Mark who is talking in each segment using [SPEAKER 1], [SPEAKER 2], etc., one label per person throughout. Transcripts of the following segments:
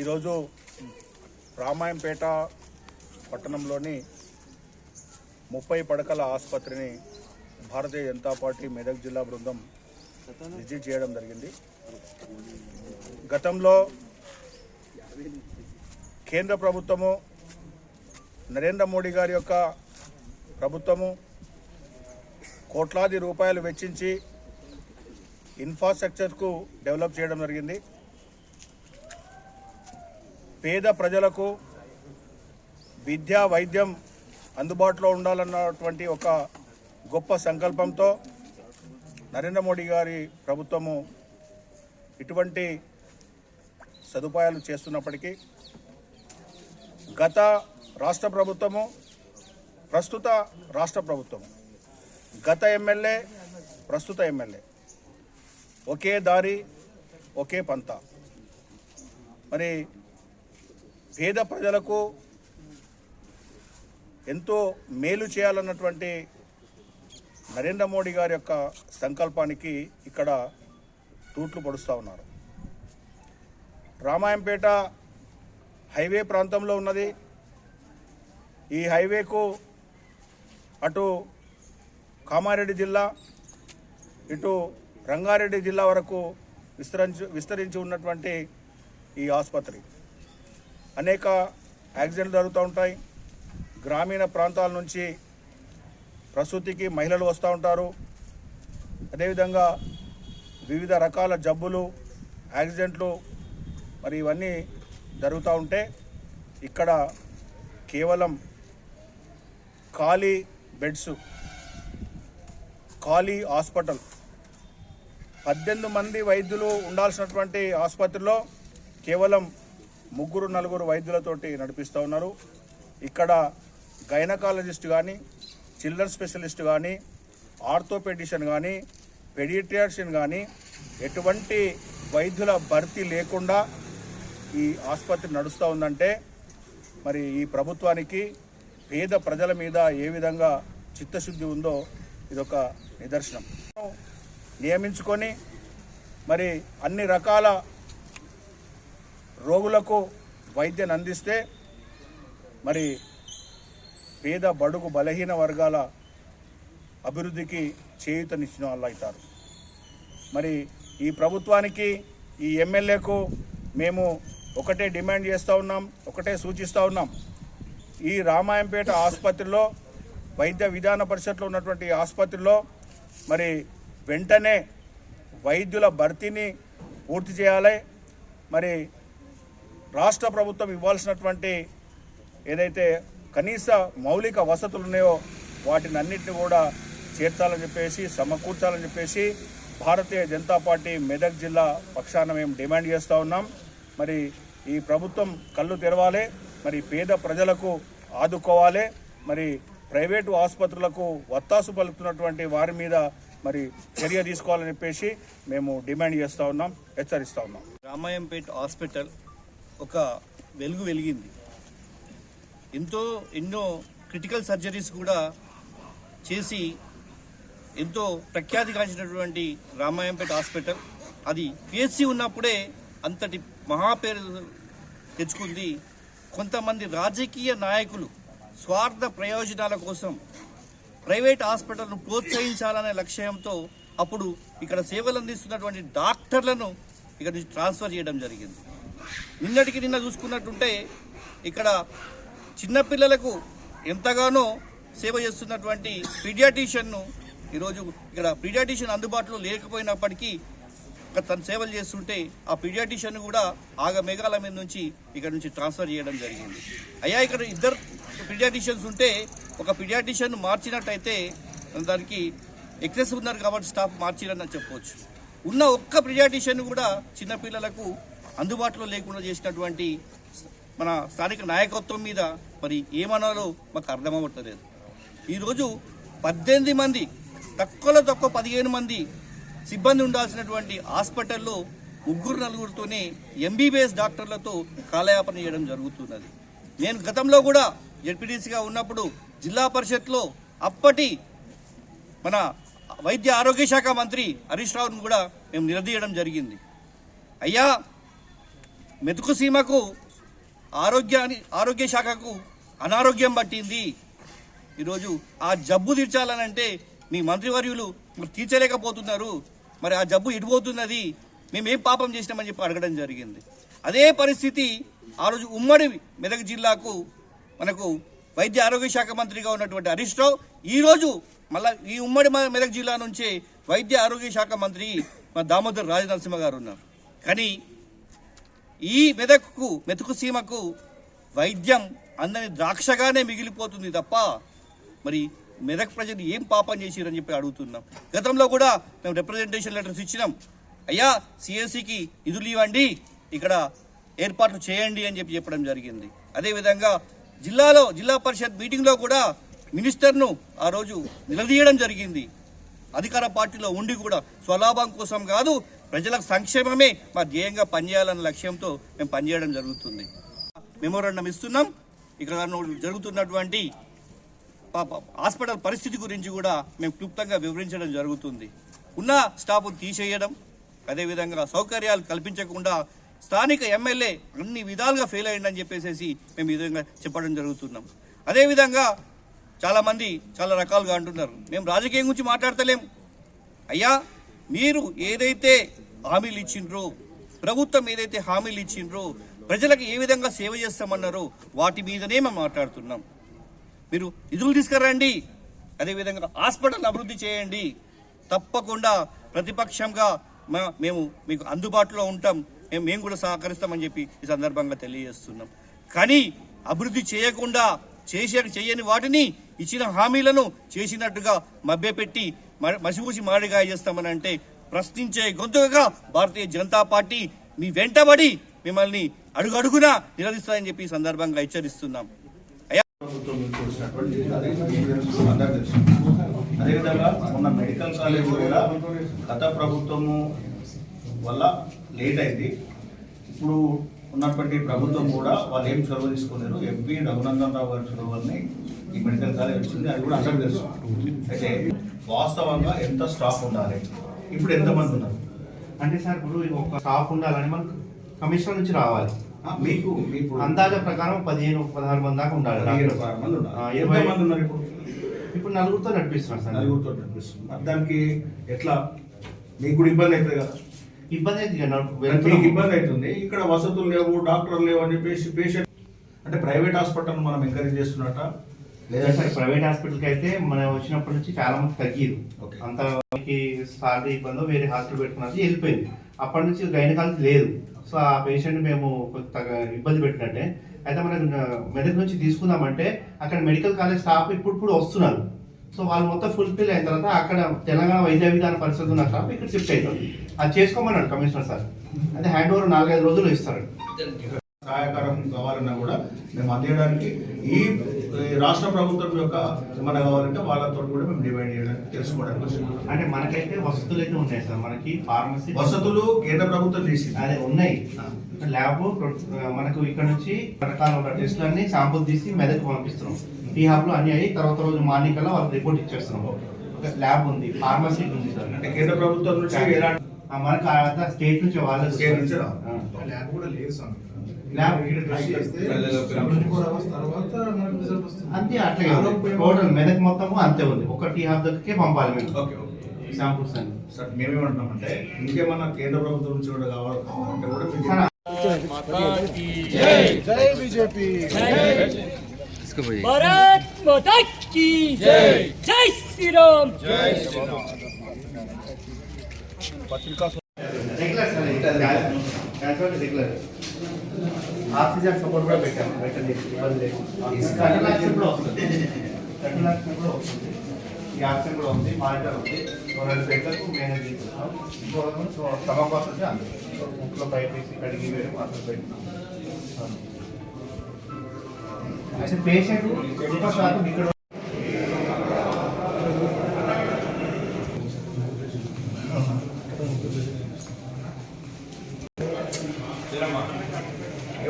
[SPEAKER 1] ఈరోజు రామాయంపేట పట్టణంలోని ముప్పై పడకల ఆసుపత్రిని భారతీయ జనతా పార్టీ మెదక్ జిల్లా బృందం విజిట్ చేయడం జరిగింది. గతంలో కేంద్ర ప్రభుత్వము నరేంద్ర మోడీ గారి యొక్క ప్రభుత్వము కోట్లాది రూపాయలు వెచ్చించి ఇన్ఫ్రాస్ట్రక్చర్కు డెవలప్ చేయడం జరిగింది. పేద ప్రజలకు విద్య వైద్యం అందుబాటులో ఉండాలన్నటువంటి ఒక గొప్ప సంకల్పంతో నరేంద్ర మోడీ గారి ప్రభుత్వము ఇటువంటి సదుపాయాలు చేస్తున్నప్పటికీ గత రాష్ట్ర ప్రభుత్వము ప్రస్తుత రాష్ట్ర ప్రభుత్వము గత ఎమ్మెల్యే ప్రస్తుత ఎమ్మెల్యే ఒకే దారి ఒకే పంత. మరి పేద ప్రజలకు ఎంతో మేలు చేయాలన్నటువంటి నరేంద్ర మోడీ గారి యొక్క సంకల్పానికి ఇక్కడ తూట్లు పొడుస్తూ ఉన్నారు. రామాయంపేట హైవే ప్రాంతంలో ఉన్నది. ఈ హైవేకు అటు కామారెడ్డి జిల్లా ఇటు రంగారెడ్డి జిల్లా వరకు విస్తరించి విస్తరించి ఉన్నటువంటి ఈ ఆసుపత్రి. అనేక యాక్సిడెంట్లు జరుగుతూ ఉంటాయి. గ్రామీణ ప్రాంతాల నుంచి ప్రసూతికి మహిళలు వస్తూ ఉంటారు. అదేవిధంగా వివిధ రకాల జబ్బులు యాక్సిడెంట్లు మరి ఇవన్నీ జరుగుతూ ఉంటే ఇక్కడ కేవలం ఖాళీ బెడ్స్ ఖాళీ హాస్పిటల్ పద్దెనిమిది మంది వైద్యులు ఉండాల్సినటువంటి ఆసుపత్రిలో కేవలం ముగ్గురు నలుగురు వైద్యులతోటి నడిపిస్తూ ఉన్నారు. ఇక్కడ గైనకాలజిస్ట్ కానీ చిల్డ్రన్ స్పెషలిస్ట్ కానీ ఆర్థోపెడిషన్ కానీ పెడిట్రియాషియన్ కానీ ఎటువంటి వైద్యుల భర్తీ లేకుండా ఈ ఆసుపత్రి నడుస్తూ ఉందంటే మరి ఈ ప్రభుత్వానికి పేద ప్రజల మీద ఏ విధంగా చిత్తశుద్ధి ఉందో ఇదొక నిదర్శనం. నియమించుకొని మరి అన్ని రకాల రోగులకు వైద్యం అందిస్తే మరి పేద బడుగు బలహీన వర్గాల అభివృద్ధికి చేయూతనిచ్చిన వాళ్ళు అవుతారు మరి ఈ ప్రభుత్వానికి ఈ ఎమ్మెల్యేకు మేము ఒకటే డిమాండ్ చేస్తూ ఉన్నాం ఒకటే సూచిస్తూ ఉన్నాం. ఈ రామాయంపేట ఆసుపత్రిలో వైద్య విధాన పరిషత్లో ఉన్నటువంటి ఆసుపత్రిలో మరి వెంటనే వైద్యుల భర్తీని పూర్తి చేయాలి. మరి రాష్ట్ర ప్రభుత్వం ఇవ్వాల్సినటువంటి ఏదైతే కనీస మౌలిక వసతులు ఉన్నాయో వాటిని అన్నింటినీ కూడా చేర్చాలని చెప్పేసి సమకూర్చాలని చెప్పేసి భారతీయ జనతా పార్టీ మెదక్ జిల్లా పక్షాన మేము డిమాండ్ చేస్తూ ఉన్నాం. మరి ఈ ప్రభుత్వం కళ్ళు తెరవాలి మరి పేద ప్రజలకు ఆదుకోవాలి మరి ప్రైవేటు ఆసుపత్రులకు వత్తాసు పలుకుతున్నటువంటి వారి మీద మరి చర్య తీసుకోవాలని చెప్పేసి మేము డిమాండ్ చేస్తూ ఉన్నాం హెచ్చరిస్తూ ఉన్నాం.
[SPEAKER 2] రామాయంపేట్ హాస్పిటల్ ఒక వెలుగు వెలిగింది. ఎంతో ఎన్నో క్రిటికల్ సర్జరీస్ కూడా చేసి ఎంతో ప్రఖ్యాతిగాంచినటువంటి రామాయంపేట హాస్పిటల్. అది పిహెచ్సి ఉన్నప్పుడే అంతటి మహాపేరు తెచ్చుకుంది. కొంతమంది రాజకీయ నాయకులు స్వార్థ ప్రయోజనాల కోసం ప్రైవేట్ హాస్పిటల్ను ప్రోత్సహించాలనే లక్ష్యంతో అప్పుడు ఇక్కడ సేవలు అందిస్తున్నటువంటి డాక్టర్లను ఇక్కడ నుంచి ట్రాన్స్ఫర్ చేయడం జరిగింది. నిన్నటికి నిన్న చూసుకున్నట్టుంటే ఇక్కడ చిన్నపిల్లలకు ఎంతగానో సేవ చేస్తున్నటువంటి పీడియాటిషియన్ను ఈరోజు ఇక్కడ పీడియాటిషియన్ అందుబాటులో లేకపోయినప్పటికీ ఇక్కడ తను సేవలు చేస్తుంటే ఆ పీడియాటిషియన్ కూడా ఆగ మేఘాల మీద నుంచి ఇక్కడ నుంచి ట్రాన్స్ఫర్ చేయడం జరిగింది. అయ్యా ఇక్కడ ఇద్దరు పీడియాటిషియన్స్ ఉంటే ఒక పీడియాటిషియన్ మార్చినట్టయితే దానికి ఎక్సెస్ ఉన్నారు కాబట్టి స్టాఫ్ మార్చిరని చెప్పవచ్చు ఉన్న ఒక్క పీడియాటిషియన్ కూడా చిన్నపిల్లలకు అందుబాటులో లేకుండా చేసినటువంటి మన స్థానిక నాయకత్వం మీద మరి ఏమనాలో మాకు అర్థమవ్వట్లేదు. ఈరోజు పద్దెనిమిది మంది తక్కువలో తక్కువ పదిహేను మంది సిబ్బంది ఉండాల్సినటువంటి హాస్పిటల్లో ముగ్గురు నలుగురితోనే ఎంబీబీఎస్ డాక్టర్లతో కాలయాపన చేయడం జరుగుతున్నది. నేను గతంలో కూడా జడ్పీటీసీగా ఉన్నప్పుడు జిల్లా పరిషత్లో అప్పటి మన వైద్య ఆరోగ్య శాఖ మంత్రి హరీష్ రావును కూడా మేము నిలదీయడం జరిగింది. అయ్యా మెతుకు సీమకు ఆరోగ్యాన్ని ఆరోగ్య శాఖకు అనారోగ్యం పట్టింది. ఈరోజు ఆ జబ్బు తీర్చాలనంటే మీ మంత్రివర్యులు తీర్చలేకపోతున్నారు. మరి ఆ జబ్బు ఇటుపోతున్నది మేమేం పాపం చేసినామని చెప్పి అడగడం జరిగింది. అదే పరిస్థితి ఆ రోజు ఉమ్మడి మెదక్ జిల్లాకు మనకు వైద్య ఆరోగ్య శాఖ మంత్రిగా ఉన్నటువంటి హరీష్ రావు ఈరోజు మళ్ళా ఈ ఉమ్మడి మ- మెదక్ జిల్లా నుంచే వైద్య ఆరోగ్య శాఖ మంత్రి మన దామోదర్ రాజనరసింహ గారు ఉన్నారు. కానీ ఈ మెదక్కు మెతుకు సీమకు వైద్యం అందని ద్రాక్షగానే మిగిలిపోతుంది తప్ప మరి మెదక్ ప్రజలు ఏం పాపం చేసిరని చెప్పి అడుగుతున్నాం. గతంలో కూడా మేము రిప్రజెంటేషన్ లెటర్స్ ఇచ్చినాం. అయ్యా సిఎస్సికి నిధులు ఇవ్వండి ఇక్కడ ఏర్పాట్లు చేయండి అని చెప్పి చెప్పడం జరిగింది. అదేవిధంగా జిల్లాలో జిల్లా పరిషత్ మీటింగ్లో కూడా మినిస్టర్ను ఆ రోజు నిలదీయడం జరిగింది. అధికార పార్టీలో ఉండి కూడా స్వలాభం కోసం కాదు ప్రజలకు సంక్షేమమే మా ధ్యేయంగా పనిచేయాలన్న లక్ష్యంతో మేము పనిచేయడం జరుగుతుంది. మెమోరాండం ఇస్తున్నాం. ఇక్కడ జరుగుతున్నటువంటి హాస్పిటల్ పరిస్థితి గురించి కూడా మేము క్లుప్తంగా వివరించడం జరుగుతుంది. ఉన్న స్టాఫ్ను తీసేయడం అదేవిధంగా సౌకర్యాలు కల్పించకుండా స్థానిక ఎమ్మెల్యే అన్ని విధాలుగా ఫెయిల్ అయ్యిందని చెప్పేసి మేము ఈ విధంగా చెప్పడం జరుగుతున్నాం. అదేవిధంగా చాలామంది చాలా రకాలుగా అంటున్నారు. మేము రాజకీయం గురించి మాట్లాడతలేం. అయ్యా మీరు ఏదైతే హామీలు ఇచ్చిండ్రో ప్రభుత్వం ఏదైతే హామీలు ఇచ్చిండ్రో ప్రజలకు ఏ విధంగా సేవ చేస్తామన్నారో వాటి మీదనే మేము మాట్లాడుతున్నాం. మీరు నిధులు తీసుకురండి. అదేవిధంగా హాస్పిటల్ అభివృద్ధి చేయండి. తప్పకుండా ప్రతిపక్షంగా మా- మేము మీకు అందుబాటులో ఉంటాం. మేము మేము కూడా సహకరిస్తామని చెప్పి ఈ సందర్భంగా తెలియజేస్తున్నాం. కానీ అభివృద్ధి చేయకుండా చేసే చేయని వాటిని ఇచ్చిన హామీలను చేసినట్టుగా మభ్యపెట్టి మసిపూసి మాడిగాయ చేస్తామని అంటే ప్రశ్నించే గొంతుగా భారతీయ జనతా పార్టీ మీ వెంటబడి మిమ్మల్ని అడుగడుగునా నిలదీస్తారని చెప్పి సందర్భంగా హెచ్చరిస్తున్నాం.
[SPEAKER 1] ప్రభుత్వం అదేవిధంగా మొన్న మెడికల్ కాలేజ్ కూడా గత ప్రభుత్వము వల్ల లేట్ అయింది. ఇప్పుడు ఉన్నటువంటి ప్రభుత్వం కూడా వాళ్ళు ఏం చొరవ తీసుకున్నారు? ఎంపీ రఘునందన్ రావు గారి చొరవల్ని ఈ మెడికల్ కాలేజ్ వచ్చింది. అది కూడా అందరికీ తెలుసు. అయితే వాస్తవంగా ఎంత స్టాఫ్ ఉండాలి? ఇప్పుడు ఎంతమంది ఉన్నారు?
[SPEAKER 3] అంటే సార్ ఇప్పుడు ఒక స్టాఫ్ ఉండాలని మనకు కమిషనర్ నుంచి రావాలి.
[SPEAKER 1] మీకు మీకు.
[SPEAKER 3] అందాజ ప్రకారం పదిహేను పదహారు మంది దాకా ఉండాలి
[SPEAKER 1] పదహారు మంది ఉన్నారు
[SPEAKER 3] ఇరవై
[SPEAKER 1] ఇప్పుడు?
[SPEAKER 3] ఇప్పుడు నలుగురితో నడిపిస్తున్నారు సార్.
[SPEAKER 1] నలుగురితో నడిపిస్తుంది మరి దానికి ఎట్లా? మీకు కూడా ఇబ్బంది అవుతుంది కదా.
[SPEAKER 3] ఇబ్బంది నడు-
[SPEAKER 1] మీకు. ఇబ్బంది అవుతుంది. ఇక్కడ వసతులు లేవు డాక్టర్లు లేవు అని చెప్పేసి పేషెంట్ అంటే ప్రైవేట్ హాస్పిటల్ మనం ఎంకరేజ్ చేస్తున్నట్ట.
[SPEAKER 3] లేదా సార్
[SPEAKER 1] లేదా
[SPEAKER 3] ప్రైవేట్ హాస్పిటల్కి అయితే మనం వచ్చినప్పటి నుంచి చాలా మంది తగ్గిరు. అంత మనకి సాలరీ ఇబ్బందో వేరే హాస్పిటల్ పెట్టుకున్నది వెళ్ళిపోయింది. అప్పటి నుంచి గైనకాలజీ లేదు. సో ఆ పేషెంట్ మేము కొంత ఇబ్బంది పెట్టినట్టే. అయితే మనకు మెదక్ నుంచి తీసుకుందామంటే అక్కడ మెడికల్ కాలేజ్ స్టాఫ్ ఇప్పుడు ఇప్పుడు వస్తున్నారు. సో వాళ్ళు మొత్తం ఫుల్ఫిల్ అయిన తర్వాత అక్కడ తెలంగాణ వైద్య విధాన పరిషత్ ఉన్న స్టాఫ్ ఇక్కడ షిఫ్ట్ అవుతుంది. అది చేసుకోమన్నాడు కమిషనర్ సార్. అదే హ్యాండ్ ఓవర్ నాలుగైదు రోజులు ఇస్తారు
[SPEAKER 1] సహాయకారం కావాలన్నా కూడా మేము అందించడానికి ఈ రాష్ట్ర ప్రభుత్వం యొక్క ఏమన్నా కావాలంటే వాళ్ళతో కూడా మేము డివైడ్ చేయడానికి తెలుసుకోవడానికి వచ్చినాం.
[SPEAKER 3] అంటే మనకైతే వసతులు అయితే ఉన్నాయి సార్. మనకి ఫార్మసీ
[SPEAKER 1] వసతులు కేంద్ర ప్రభుత్వం చేసింది.
[SPEAKER 3] అదే ఉన్నాయి. ల్యాబ్ మనకు ఇక్కడ నుంచి రకాల టెస్ట్లు అన్ని శాంపుల్ తీసి మెదక్ పంపిస్తున్నాం. ఈ హాబ్లో అన్ని అయ్యి తర్వాత రోజు మార్నింగ్ కల్లా వాళ్ళకి రిపోర్ట్ ఇచ్చేస్తున్నాం. ఒక ల్యాబ్ ఉంది ఫార్మసీ ఉంది సార్.
[SPEAKER 1] అంటే కేంద్ర ప్రభుత్వం నుంచి
[SPEAKER 3] మనకు ఆ స్టేట్ నుంచి వాళ్ళ
[SPEAKER 1] State నుంచి రావాలి.
[SPEAKER 4] ల్యాబ్ కూడా లేదు స్వామి
[SPEAKER 3] ల్యాబ్
[SPEAKER 4] ఈడ టెస్ట్ చేస్తే 24 hours తర్వాత మనకు రిజల్ట్ వస్తుంది
[SPEAKER 3] అంతే అట్లే టోటల్ మెదక్ మొత్తము అంతే ఉంది ఒక టీ హాబ్ దగ్గరికి పంపాలి మేము
[SPEAKER 1] ఓకే ఓకే
[SPEAKER 3] శాంపుల్స్ అన్ని
[SPEAKER 1] సార్ మేమేమంటున్నామంటే ఇంకేమన్నా కేంద్ర ప్రభుత్వం నుంచి కూడా కావాలి అంటే కూడా మీకు
[SPEAKER 3] సార్,
[SPEAKER 4] జై బీజేపీ
[SPEAKER 5] भारत माता की जय जय श्री राम
[SPEAKER 3] రెగ్యులర్ సార్ ఇంకా క్యాజువల్ రెగ్యులర్ oxygen support కూడా పెట్టాము పెట్టండి ఇబ్బంది లేదు. థర్టీ లాక్స్ కూడా వస్తుంది. థర్టీ లాక్స్ కూడా వస్తుంది. ఈ ఆక్సిజన్ కూడా ఉంది మానిటర్ ఉంది. ఓ రెండు బెడ్లకు మేనేజ్ చేస్తున్నాం. ఇంకో సో స్టమక్ వాష్ ఉంటే అందులో. సో ముక్కులో పైప్ వేసి కడిగి వేయడం అసలు పెట్టినాం అయితే పేషెంట్ ఎక్కువ శాతం ఇక్కడ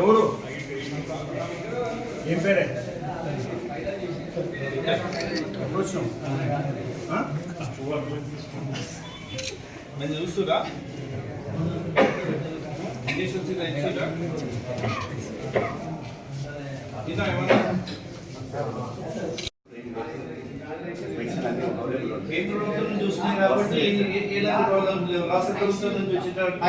[SPEAKER 1] ఎవరు
[SPEAKER 6] ఏం పేరే?
[SPEAKER 1] నేను చూస్తురా
[SPEAKER 2] చూస్తుంది కాబట్టి ఎలాంటి ప్రాబ్లమ్స్ లేవు. రాష్ట్ర ప్రభుత్వం నుంచి వచ్చేటప్పుడు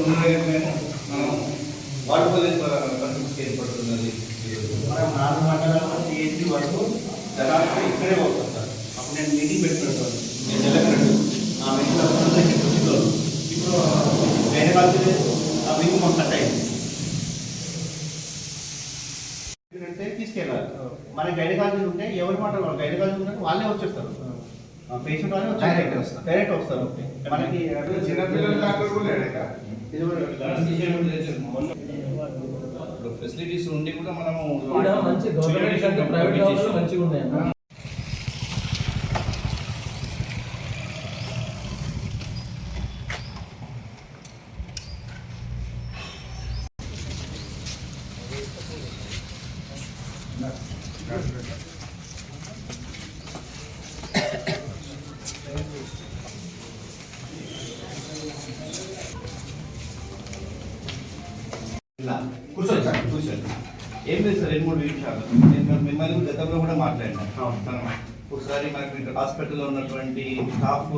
[SPEAKER 7] ఉన్నాయి మేము మనం వాడుకోలేని ప- పరిస్థితి ఏర్పడుతున్నది. మనం నాలుగు మండలాల్లో సిఎస్సి వరకు జనాలు ఇక్కడే వస్తారు సార్ అప్పుడు నేను మీటింగ్ నేను ఆ అప్పుడు ఇప్పుడు వేరే వాళ్ళు లేదు ఆ మీటింగ్ మాకు కట్ అయింది
[SPEAKER 3] అంటే తీసుకెళ్ళాలి. మన గైనకాలజీ ఉంటే ఎవరి మాట వాళ్ళు? గైనకాలజీ ఉంటే వాళ్ళే వచ్చేస్తారు. పేషెంట్ వాళ్ళే
[SPEAKER 7] Direct వస్తారు.
[SPEAKER 3] డైరెక్ట్ వస్తారు. మనకి
[SPEAKER 4] చిన్నపిల్లల డాక్టర్ కూడా
[SPEAKER 7] ఫెసిలిటీస్ ఉండి కూడా మనము
[SPEAKER 8] మంచి గవర్నమెంట్ కంటే ప్రైవేట్ మంచిగా ఉన్నాయి అన్న.
[SPEAKER 3] ఇలా కూర్చోండి సార్ కూర్చోండి
[SPEAKER 2] ఏం లేదు సార్ రెండు మూడు విషయాలు నేను మిమ్మల్ని గతంలో కూడా మనం ఒకసారి మనకి ఇక్కడ హాస్పిటల్లో ఉన్నటువంటి స్టాఫ్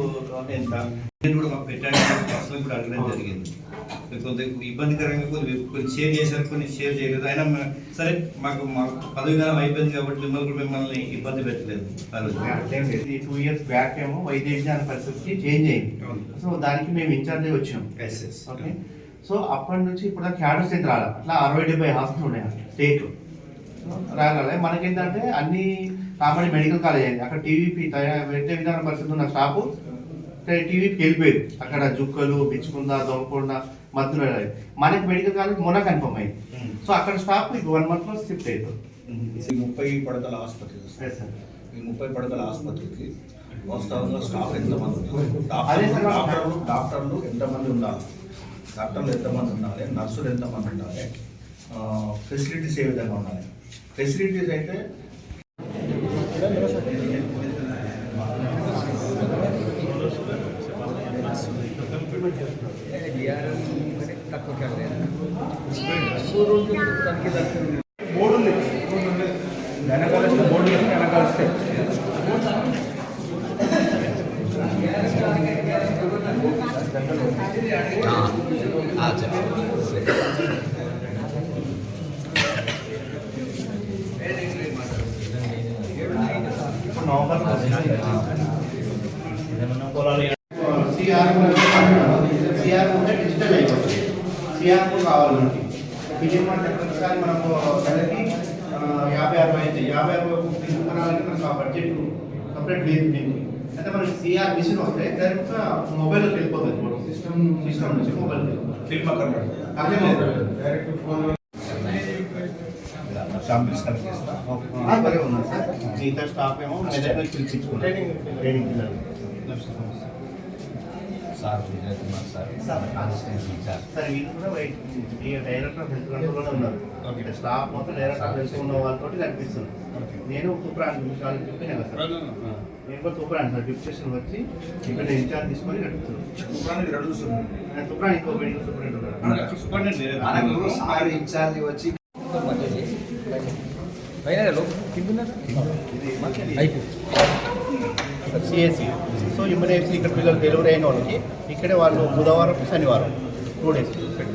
[SPEAKER 2] ఎంత? నేను కూడా మాకు పెట్టడానికి అసలు కూడా అడగడం జరిగింది. కొంత ఇబ్బందికరంగా కొన్ని కొన్ని షేర్ చేశారు కొన్ని షేర్ చేయలేదు. అయినా సరే మాకు మాకు పదవి కాలం అయిపోయింది కాబట్టి మిమ్మల్ని కూడా మిమ్మల్ని ఇబ్బంది పెట్టలేదు.
[SPEAKER 3] ఇది టూ ఇయర్స్ బ్యాక్ ఏమో వైద్య విజ్ఞాన పరిస్థితికి చేంజ్ అయింది. సో దానికి మేము incharge
[SPEAKER 2] Yes, yes.
[SPEAKER 3] Okay? So అప్పటి నుంచి ఇప్పుడు క్యాడర్ స్ట్రెంత్ రాలి? అట్లా అరవై డెబ్బై హాస్పిటల్ ఉన్నాయి? స్టేట్ రాగలే మనకేంటంటే అన్ని కామెడీ మెడికల్ కాలేజ్ అయింది. అక్కడ టీవీపీ వైద్య విధాన పరిస్థితి ఉన్న స్టాఫ్ టీవీకి వెళ్ళిపోయారు అక్కడ జుక్కలు బిచ్చుకుంద దొంగకొండ మధ్యలో మనకి మెడికల్ కాలేజ్ మొన్న కన్ఫర్మ్ అయింది. సో అక్కడ స్టాఫ్ వన్ మంత్లో షిఫ్ట్ అవుతుంది
[SPEAKER 7] ముప్పై పడకల ఆసుపత్రి. ఈ ముప్పై పడకల ఆసుపత్రికి వాస్తవంగా స్టాఫ్ ఎంతమంది ఉన్నారు? డాక్టర్లు డాక్టర్లు ఎంతమంది ఉండాలి? డాక్టర్లు ఎంతమంది ఉండాలి? నర్సులు ఎంతమంది ఉండాలి? ఫెసిలిటీస్ ఏ విధంగా ఉండాలి? ఫెసిలిటీస్ అయితే బోర్డు ఉంది వెనకాల బోర్డు వెనకాల స్టెప్
[SPEAKER 3] ఇప్పుడు నవంబర్ సిఆర్ ఉంటే డిజిటల్ అయిపోతుంది సిఆర్ కావాలి మనకి బియ్యం అంటే ప్రతిసారి మనకు నెలకి ఆ, యాభై అరవై అయితే యాభై అరవై తీసుకురావాలంటే మనకు ఆ బడ్జెట్ సపరేట్ లేదు దీనికి అయితే మనకి సిఆర్ మిషన్ వస్తే డైరెక్ట్ మొబైల్లోకి వెళ్ళిపోతుంది సిస్టమ్ సిస్టమ్ నుంచి మొబైల్
[SPEAKER 7] ఫిల్మ్ అక్కడ
[SPEAKER 3] అదే mobile
[SPEAKER 4] direct phone
[SPEAKER 7] samples collect చేస్తా
[SPEAKER 3] అదే ఉన్నారు సార్ మిగతా స్టాఫ్ ఏమో మెదక్ నుంచి పిలిపించుకున్నారు. ట్రైనింగ్ పిల్లలు
[SPEAKER 7] sir Vijay Kumar sir.
[SPEAKER 3] Sir.
[SPEAKER 7] Constituency incharge.
[SPEAKER 3] Sir వీళ్ళు కూడా వైట్ ఈ డైరెక్టర్ హెల్త్ కంట్రోల్లోనే ఉన్నారు. స్టాఫ్ మొత్తం డైరెక్టర్ హెల్త్ ఉన్న వాళ్ళతో కనిపిస్తుంది నేను తూప్రాన్ చెప్పినా సార్. నేను కూడా తూప్రాన్ సార్. డిప్యూటేషన్ వచ్చి ఇక్కడ ఇన్ఛార్జ్ తీసుకొని నడుపుతున్నాను. తూప్రాన్ ఇంకో
[SPEAKER 2] సూపరింటెండెంట్
[SPEAKER 7] ఇన్ఛార్జ్ వచ్చి
[SPEAKER 3] సిఎస్సి సో ఇమ్మీడియట్లీ ఇక్కడ పిల్లలు డెలివరీ అయిన వాళ్ళకి ఇక్కడే వాళ్ళు బుధవారం శనివారం టూ డేస్ పెట్టుకుంటారు